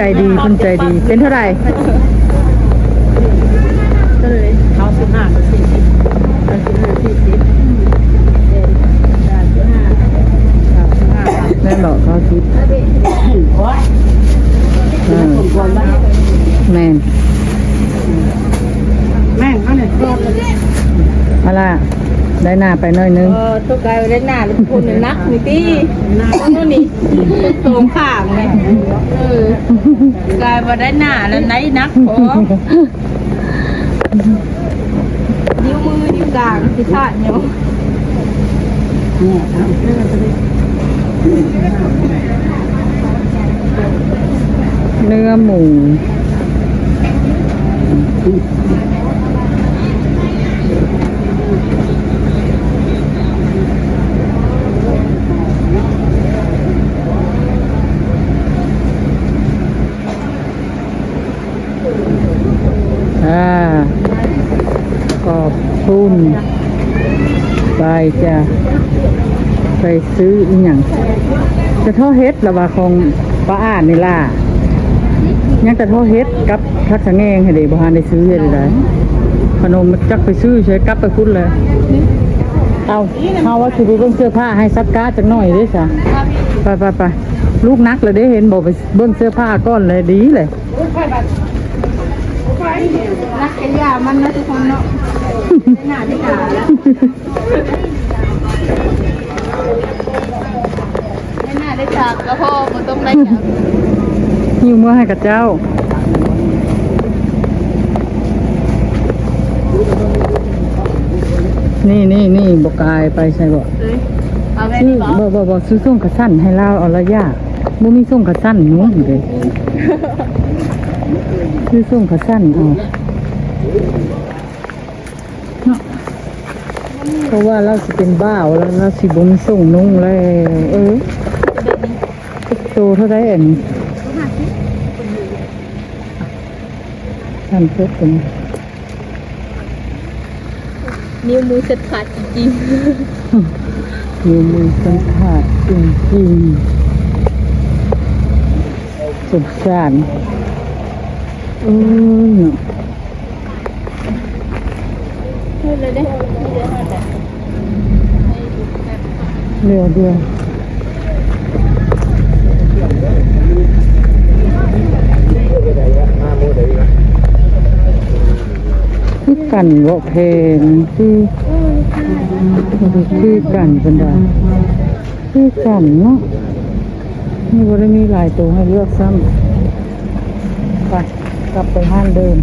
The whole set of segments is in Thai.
ใจดีเพิ่นใจดี เป็นเท่าไหร่ก็เลยเขาสิบห้ากับสี่สิบเอาสิบห้าสี่สิบเอ็ดสามสิบห้าสามสิบห้าแม่นบอกเขาคิดโอ้ยเออผมก่อนว่าแม่แม่งเขาเนี่ยอาล่ะ ได้หน้าไปหน่อยนึง เออตัวกายไปได้หน้าแล้วคนเนี่ยนักนี่ตีหน้าตัวนี่ตรงข้างไงเออกายมาได้หน้าแล้วไหนนักพอนิ้วมือนิ้วกลางสิขาดเนี่ยเนื้อหมู อ่า ขอบคุณไปจ้ะไปซื้อ อีหยังจะท่อเฮ็ดระว่าของป้าอ่านนี่ล่ะยังแต่ท่อเฮ็ดกับทักษะแงงให้เด็กบ่ทันได้ซื้อเฮ็ดได้ขนมจักไปซื้อใช้กลับไปพุ่นเลยเอาเฮาว่าสิไปเบิ่งเสื้อผ้าให้ซักกาจักหน่อยเด้ซะไปไปไปลูกนักเลยเด้เห็นบอกไปเบิ่งเสื้อผ้าก่อนเลยดีเลยนักเอ็นยามันนะทุกคนเนาะหน้าที่ขา ได้หน้าได้ฉากก็พ่อมันต้องได้ฉากหิวเมื่อให้กับเจ้านี่นี่นี่บกายไปใช่บ่เลยเอาแม่ซื้อนี่บอกบ่บ่บ่ซื้อส่งกระสั้นให้เราเอาละยะบ่มีส่งกระสั้นหนู้นเลยซื้อส่งกระสั้นเอาเนาะเพราะว่าเราสิเป็นบ้าวแล้วเราสิบ่มีส่งนุ่งเลยเออโตเท่าไรเอ็นสั้นเพิ่มนิ้วมือเสร็จขาดจริงอยู่มือสัมผัสจริงๆสุขสันต์เออเนาะๆพูดเลยเด้เรือเรือ คือกันบ่เพลงคือคือกันเป็นไดคือกันเนาะนี่บ่ได้มีหลายตัวให้เลือกซ้ำไปกลับไปห้างเดิม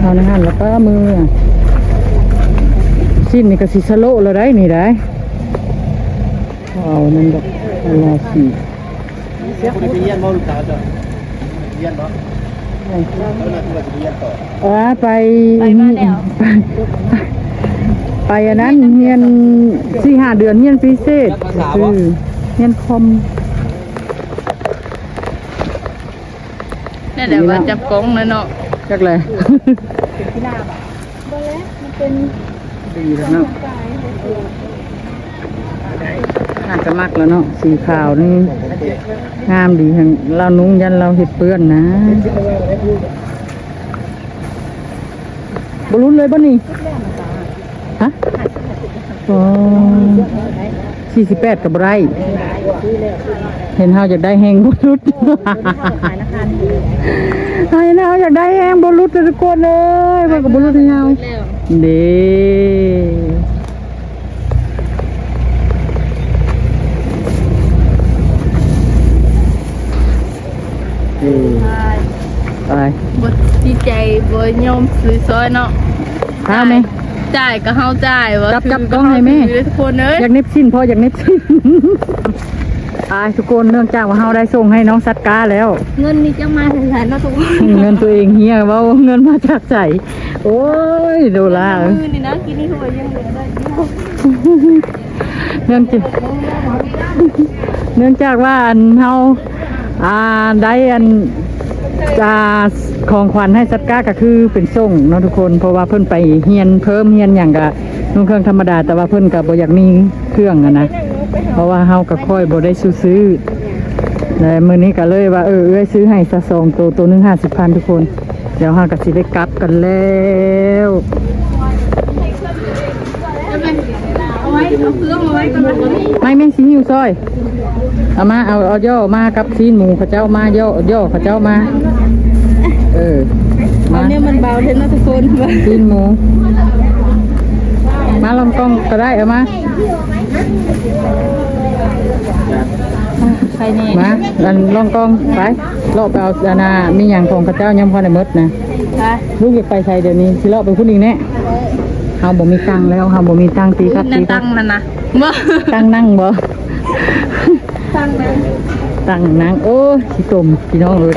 เอาในห้างแล้วก็มืออะสิ้นนี่ก็สิสโลแล้วได้นี่ได้เอานั่นดอกลาสีเสียคนไปเยี่ยนบ่ลูกสาวจ้ะเยี่ยนบ่ ออน่าจะไปเยี่ยนต่อเออไปไปไปอันนั้นเฮียนสี่ห้าเดือนเฮียนพิเศษคือเฮียนคอมนี่แหละว่าจับกล้องเลยเนาะจักเลยที่หน้าบ่บ่แล้วมันเป็นดีแล้วเนาะ น่าจะมักแล้วเนาะสีขาวนี่งามดีเรานุ่งยันเราเห็ดเปื้อนนะบรุนเลยบ่นี่ฮะอ๋อสี่สิบแปดกับไรเห็นเฮาอยากได้แหงบรุษเห็นเฮาอยากได้แหงบรุษทุกคนเลยมันกับบรุษเฮาแล้วเด้เด้ไป บ่ดี ใจบ่ยอมซื้อซอยเนาะข้าวไหม จ่ายก็เฮาจ่ายว่าจับถืจับกล้องให้แม่ถือทุกคนเอ้ยอยากเน็บสิ้นพออยากเน็บสิ้น ตายทุกคนเนื่องจากว่าเฮาได้ส่งให้น้องสัตว์กาแล้ว เงินนี่จะมาแทนเนาะทุกคนเงินตัวเองเฮียเว่าเงินมาจากใจโอ้ยโดลามือนี่นะกินนี่หัวยังเหลือได้เดียวเนื่องจากเนื่องจากว่าอันเฮาอ่าได้อัน จะของขวัญให้สัตก้าก็คือเป็นส่งเนาะทุกคน เพราะว่าเพิ่นไปเฮียนเพิ่มเฮียนอย่างกะนุ่งเครื่องธรรมดา แต่ว่าเพิ่นกับ่อยากมีเครื่องอะนะเพราะว่าเฮาก็ค่อยบ่ได้ซื้อแล้วมือนี้ก็เลยว่าเออเอ้ยซื้อให้ซะสองตัวตัวหนึงห้าสิบพันทุกคน เดี๋ยวหากสิได้กลับกันแล้ว เอา ไว้เอาเครื่องเอาไว้ก่อนนะไม่แม่งสิหิวซอยเอามาเอาเอาย่อมากับซีนหมูเขาเจ้ามาย่อย่อเขาเจ้ามา เออเอามาเนี่ยมันเบาเท่นะทุกคนซีนหมู มาลองกล้องก็ได้เอามาใครนี่มาอันลองกล้องไปเลาะไปเอาอานามีอย่างของเขาเจ้ายังพอในมดนะค่ะลูกอยากไปใช้เดี๋ยวนี้สิเลาะไปพุ่นอีกแน่ เฮาบ่มีตังค์แล้วเฮาบ่มีตังค์ตีครับนั่ตีนครัตั้บงนั่นนะบ่ตังค์นั่งบ่ ตั้งนั่นตังค์นั่งโอ้ยสิตมพี่น้องเอ้ย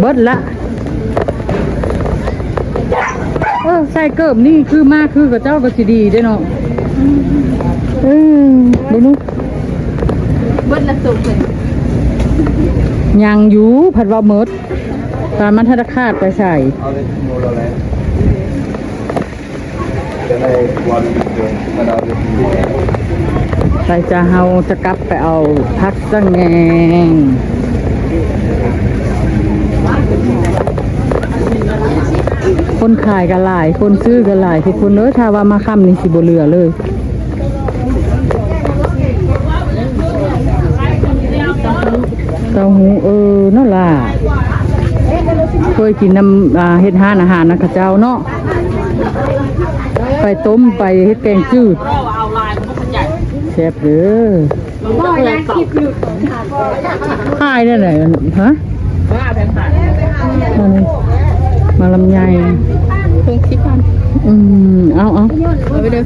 เบิดละเออใส่เกิบนี่คือมากคือกับเจ้าก็สิดีเด้อเนาะเออเดี๋ยวนู้เบิดละสุกเลยยังอยู่ผัดว่าเมิดตามมันธนาคาดไปใส่ ไปจะเฮาจะกลับไปเอาพักสังแงงคนขายกันหลาย คนซื้อกันหลายทุกคนเอ้ยถ้าว่ามาค่ำนี่สิบเหลือเลยเต้าหูเออนั่นล่ะเคยกินน้ำเฮ็ดห้านอาหารนะข้าเจ้าเนาะ ไปต้มไปเฮ็ดแกงจืดแซ่บเด้อก็ยังคิดอยู่ขายได้ไหนฮะมาเลยมาลำไยคงคิดพันอืมเอาเอาเอาไปเด้อ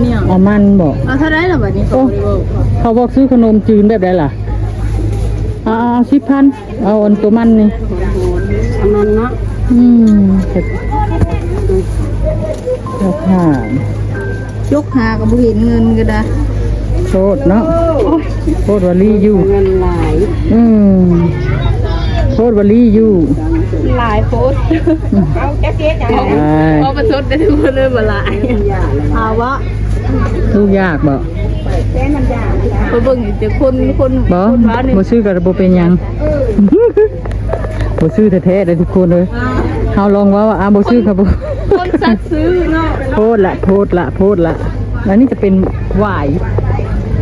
เนี่ยเอามันบอกเอาเท่าไรล่ะบัดนี้เขาบริโภคเขาบอกซื้อขนมจีนแบบใดล่ะเอาเอาสิบพันเอาอันตัวมันนี่อันนั้นเนาะ อืมเผ็ดเจ้าค่ะยกหากับบุเห็นเงินก็ได้โทษเนาะโทษวาลีอยู่เงินหลายอืมโทษวาลีอยู่หลายโพสเอาแจ๊กเจ๊จ้ะไปเอาประชดได้ทุกคนเลยบ่หลายเอาวะลูกยากบ่เพราะเบิ่งเดี๋ยวคนคนบ่คนว้าเนี่ยบ่ซื้อกับบ่เป็นหยัง บ่ซื้อแท้ๆเลยทุกคนเลยเฮาลองว่าว่าอะบ่ซื้อครับบ่คนสัตว์ซื้อเนาะโทษละโทษละโทษละแล้วนี่จะเป็นหวาย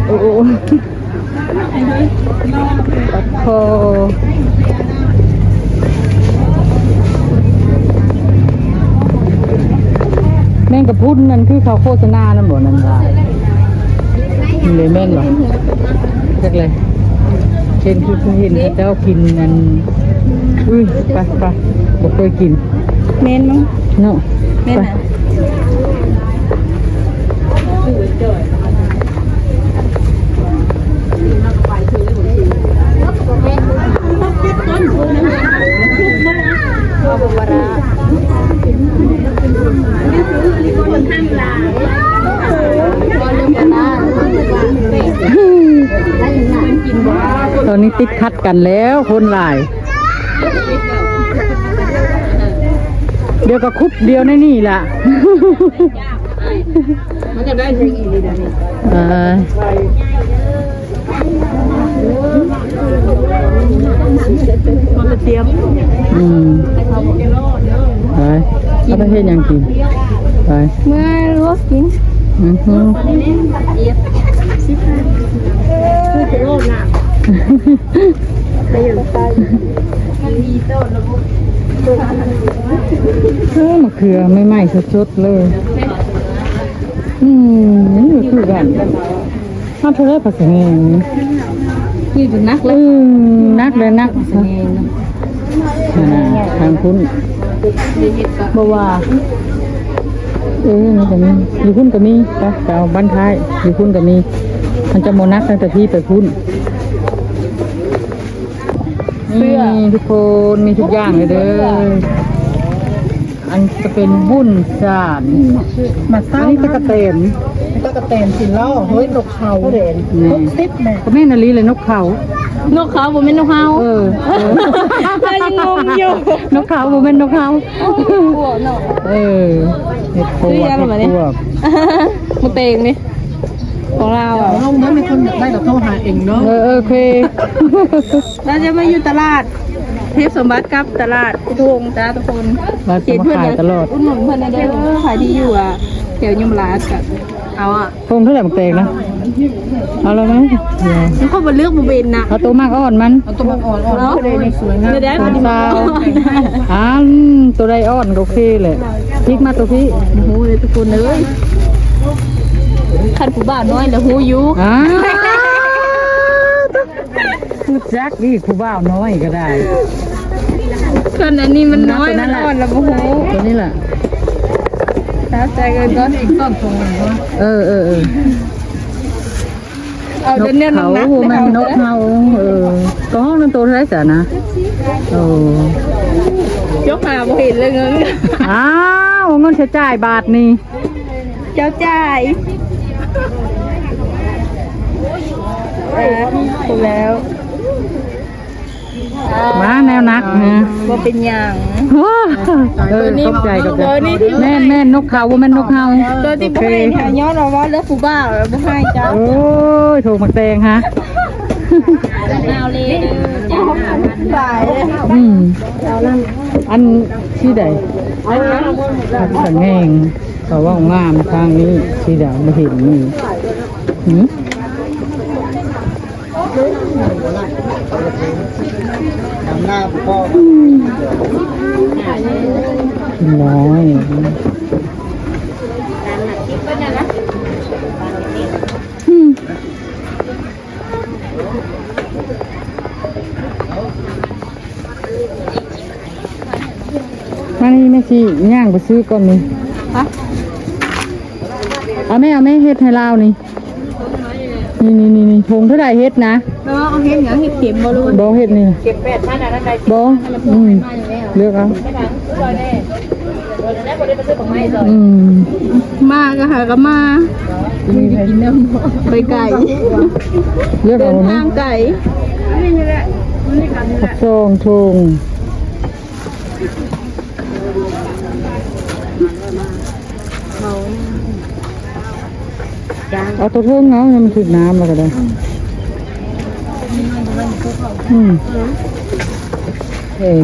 โอ้โหปัดคอแม่งกับพุ้นนั่นคือเขาโฆษณานั่นบ่นั่นว่ามันเลยแม่นบ่จักเลย เห็นคือเห็นเขาเจ้ากินนั่นอุ้ยไปไปบ่เคยกินเมนมั้งเนาะเมนไปอะ ตอนนี้ติดคัดกันแล้วคนหลาย เดี๋ยวก็คุบเดียวในนี่ล่ะมันจะได้ใช้อีกดีนะนี่เออมันจะเตรียมอืมไปเอาไปเฮ็ดหยังกินไปเมื่อรู้กินอือฮึคือ จะโลดน้ำไปอย่างไปมันมีต้นระบบเออมะเขือไม่ไหม้สดๆเลย อืมนี่ก็คือกันมาเท่าไรภาษาเองนี่ถึงนักเอเลยอนักเลยนักนั่นน่ะทางคุณบ่ว่าเออนี่ก็มีอยู่คุณก็มีไปไปเอาบ้านท้ายอยู่คุณก็มี มันจะโมนักตั้งแต่ที่ไปคุณนี่ทุกคนมีทุกอย่างเลยเด้อ อันจะเป็นบุ้นสานมาสร้างนี่ตะกะเตนก็กระเตนสิล้อเฮ้ยนกเขาเด่นนี่ซิปแม่ก็แม่นาลีเลยนกเขานกเขาบ่แม่นนกเขาเออเออยังงงอยู่ นกเขาบ่เป็นนกเขาหัวเนาะเออเห็ดปวซื้กอยังเห็ดมาปเนี่ยวกมาเตงนี่เของเราอะลงนั้นมีคนอยากได้กับเขาหาเองเนาะเออโอเคเราจะมาอยู่ตลาดเทพสมบัติกับตลาดพุทงจ้าทุกคนเราจะมาขายตลอด อุดหนุนเพื่อนในเด้อขายดีอยู่อะแถวยมราชกับเอาอะพงเท่าไหร่บักเตงนะเอาแล้วไหมมันเข้ามาเลือกมาเบนนะเอาตัวมากอ่อนมันเอาตัวอ่อนๆเนเลยนสวยงามไม่ได้สามัมาอ่าตัวใดอ่อนก็โอเคเลยพลิกมาตัวพี่โอ้โหเลยทุกคนเลย ขันผู้บ้านน้อยแล้วหูอยู่อ่าพูดจักนี่ครูบ่าวน้อยก็ได้คนอันนี้มันน้อยมันอ่อนแล้วโอ้โหตัวนี้แหละท้าใจกันก็อีกต้นตรงนั้นเนาะเออเออเออเอานเดิกนเนี่ยเขานักมันนกเขาเออก็ห้องนั้นตัวเท่าไหรสะนะโอ้ยกหาบ่เห็นเลยเงินอ้าวเงินใช้จ่ายบาทนี่เจ้าจ่ายอ่า ถูกแล้วมาแนวนักนะว่าเป็นอย่างว้าเออเข้าใจกับตัวนี้ที่แม่นแม่นนกเขาว่าแม่นนกเขาตัวที่โอบ่เคให้เนี่ยย้อนเราว่าเลือกผู้บ้าเราบ่ให้จ้าโอ้ยถูกหมักแตงฮะเอาเลยจ้าบายเลยอืมอันที่ใดทับสังแหง เขาว่างามทางนี้ที่ใดไม่เห็นนี่หืมนำหน้าพ่อน้อยมมานี่แม่ชีย่างไปซื้อก่อนนี่ฮะ เอาแม่เอาแม่เฮ็ดให้เรานี่นี่นี่นี่นี่ทงเท่าไหรเฮ็ดนะแล้วเอาเห็นอย่างเห็ดเข็มบ่รู้บอเฮ็ดนี่เก็บแปดท่านอันนั้นใดบออืมเลือกเอาไม่ทันร้อยแน่ร้อยแน่บ่ได้ไปซื้อของไม้ซอยอืมมาก็หาก็มาไปไก่เลือกเดิเอานนี่ทางไก่ผักซองทง เอาตัวเทิงเนาะมันถึกน้ำแล้วก็ได้อืมเอ้ย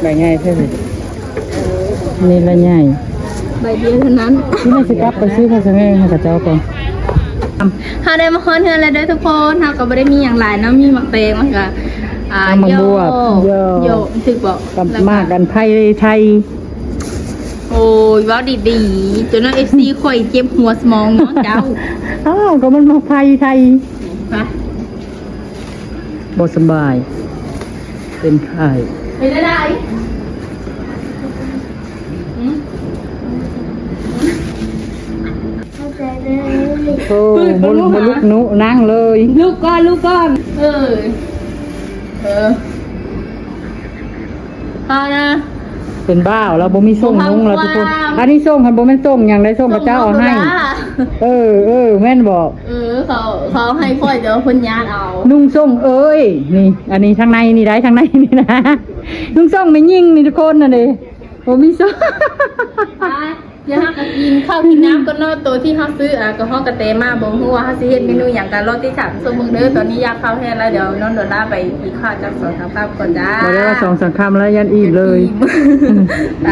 ใบง่ายใช่ไหมนี่ละใหญ่ใบเดียวเท่านั้นที่แม่สิกลับไปซื้อข้าวสังเงให้กับเจ้าก่อนเฮาได้มาคอนเทือนแล้วเด้อทุกคนเฮาก็บ่ได้มีหยังหลายเนาะมีหมักเตงมันก็อ่าเอามาโยบวบโยโยถึกบอกกับแล้วมากกันไทยไทย โอ้ยเว้าดีๆจนว่า FC ข่อยเจ็บหัวสมองเนาะเจ้าอ้าวก็มันมาไทยไทยฮะบสบาย เป็นไข่ไปได้ได้หืมโอ้บนบนลูกหนุนั่งเลย ลูกก่อนลูกก่อน เออ เออเอานะ เป็นบ้าวแล้วบ่มีส่งบ่นุงแล้วทำทุกคนความอันนี้ส่งคันบ่แม่นส่งอย่างใดส่งกับเจ้าเอาให้ส่งมาเออเออแม่นบอก เออเขาเขาให้ค่อยเดี๋ยวเพิ่นยานเอา นุ่งส่งเอ้ย นี่ อันนี้ทางในนี่ได้ทางในนี่นะ นุ่งส่งไม่ยิ่งนี่ทุกคนน่ะเด้บ่มีส่ง เดี๋ยวเฮาก็กินข้าวกินน้ำก็นอกตัวที่เฮาซื้ออะก็เฮากระเตมาบ่ฮู้ว่าเฮาสิเฮ็ดเมนูหยังกันรอที่สามสมมุติเด้อตอนนี้อยากข้าวแห้งแล้วเดี๋ยวน้องโดล่าไปกินข้าวจักสองสามคำก่อนจ้าบ่ได้ว่าสองสังคำแล้วยันอีกเลย ไป